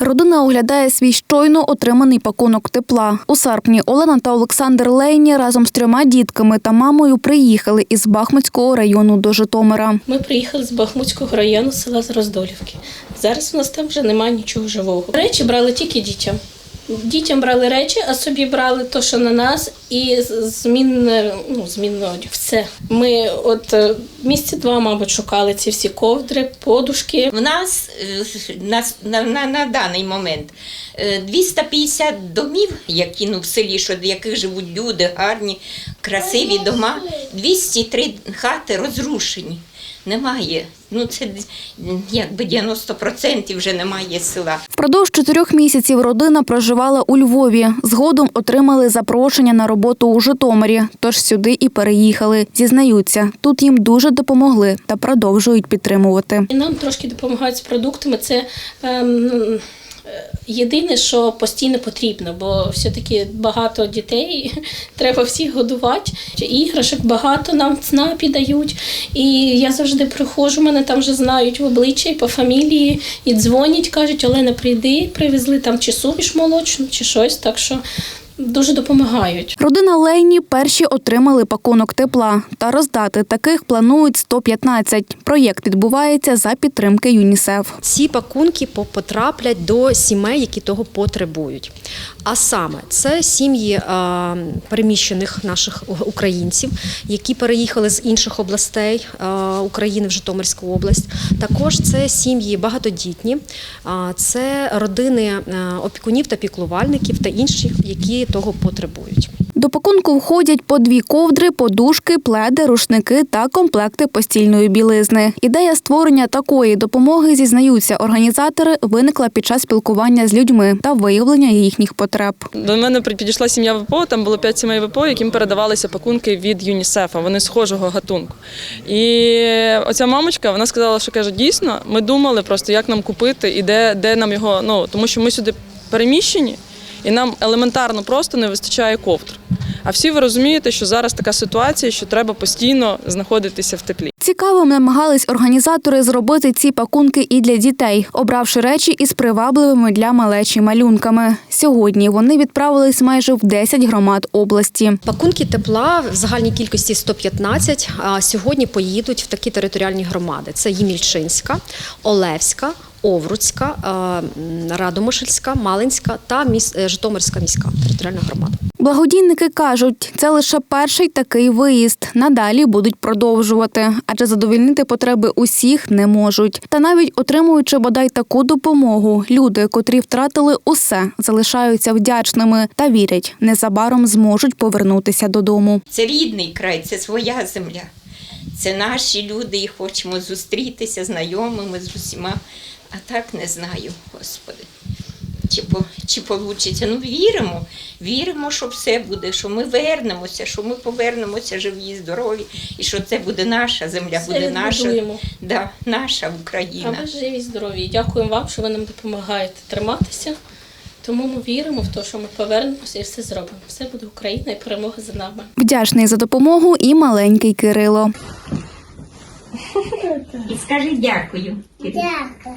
Родина оглядає свій щойно отриманий пакунок тепла. У серпні Олена та Олександр Лейні разом з трьома дітками та мамою приїхали із Бахмутського району до Житомира. Ми приїхали з Бахмутського району села з Роздолівки. Зараз у нас там вже немає нічого живого. Речі брали тільки дітям. Дітям брали речі, а собі брали то, що на нас, і змінне, ну, змінне одяг. Все. Ми от е, місяці два, мабуть, шукали ці всі ковдри, подушки. В нас е, на, на, на, на даний момент е, 250 домів, які ну, в селі, що, в яких живуть люди, гарні, красиві дома, 203 хати розрушені. Немає. Ну це якби 90% вже немає села. Впродовж чотирьох місяців родина проживала у Львові. Згодом отримали запрошення на роботу у Житомирі, тож сюди і переїхали. Зізнаються, тут їм дуже допомогли та продовжують підтримувати. І нам трошки допомагають з продуктами. Це ем, єдине, що постійно потрібно, бо все-таки багато дітей, треба всіх годувати. Іграшок багато нам ЦНАПі дають. І я завжди приходжу, мене там вже знають в обличчя і по фамілії, і дзвонять, кажуть, Олена, прийди, привезли там чи суміш молочну, чи щось. Так що дуже допомагають. Родина Лейні перші отримали пакунок тепла та роздати таких планують 115. Проєкт відбувається за підтримки ЮНІСЕФ. Ці пакунки по- потраплять до сімей, які того потребують. А саме це сім'ї переміщених наших українців, які переїхали з інших областей України в Житомирську область. Також це сім'ї багатодітні, це родини е, опікунів та піклувальників та інших, які того потребують. До пакунку входять по дві ковдри, подушки, пледи, рушники та комплекти постільної білизни. Ідея створення такої допомоги, зізнаються організатори, виникла під час спілкування з людьми та виявлення їхніх потреб. До мене підійшла сім'я ВПО, там було п'ять сімей ВПО, яким передавалися пакунки від ЮНІСЕФа. Вони схожого гатунку. І оця мамочка вона сказала, що каже, дійсно, ми думали просто, як нам купити і де, де нам його. Ну тому що ми сюди переміщені, і нам елементарно просто не вистачає ковдр. А всі ви розумієте, що зараз така ситуація, що треба постійно знаходитися в теплі. Цікавим намагались організатори зробити ці пакунки і для дітей, обравши речі із привабливими для малечі малюнками. Сьогодні вони відправились майже в 10 громад області. Пакунки тепла в загальній кількості 115, а сьогодні поїдуть в такі територіальні громади: це Ємільчинська, Олевська, Овруцька, е, Радомишльська, Малинська та е, Житомирська міська територіальна громада. Благодійники кажуть, це лише перший такий виїзд. Надалі будуть продовжувати, адже задовільнити потреби усіх не можуть. Та навіть отримуючи бодай таку допомогу, люди, котрі втратили усе, залишаються вдячними та вірять, незабаром зможуть повернутися додому. Це рідний край, це своя земля. Це наші люди, і хочемо зустрітися знайомими з усіма. А так не знаю, Господи. Чи, по, чи получиться. Ну, віримо, віримо, що все буде, що ми вернемося, що ми повернемося живі, здорові, і що це буде наша земля, Все буде наша, да, наша А Україна. ви живі, здорові. Дякуємо вам, що ви нам допомагаєте триматися. Тому ми віримо в те, що ми повернемося і все зробимо. Все буде Україна і перемога за нами. Вдячний за допомогу і маленький Кирило. І скажи дякую. Дякую.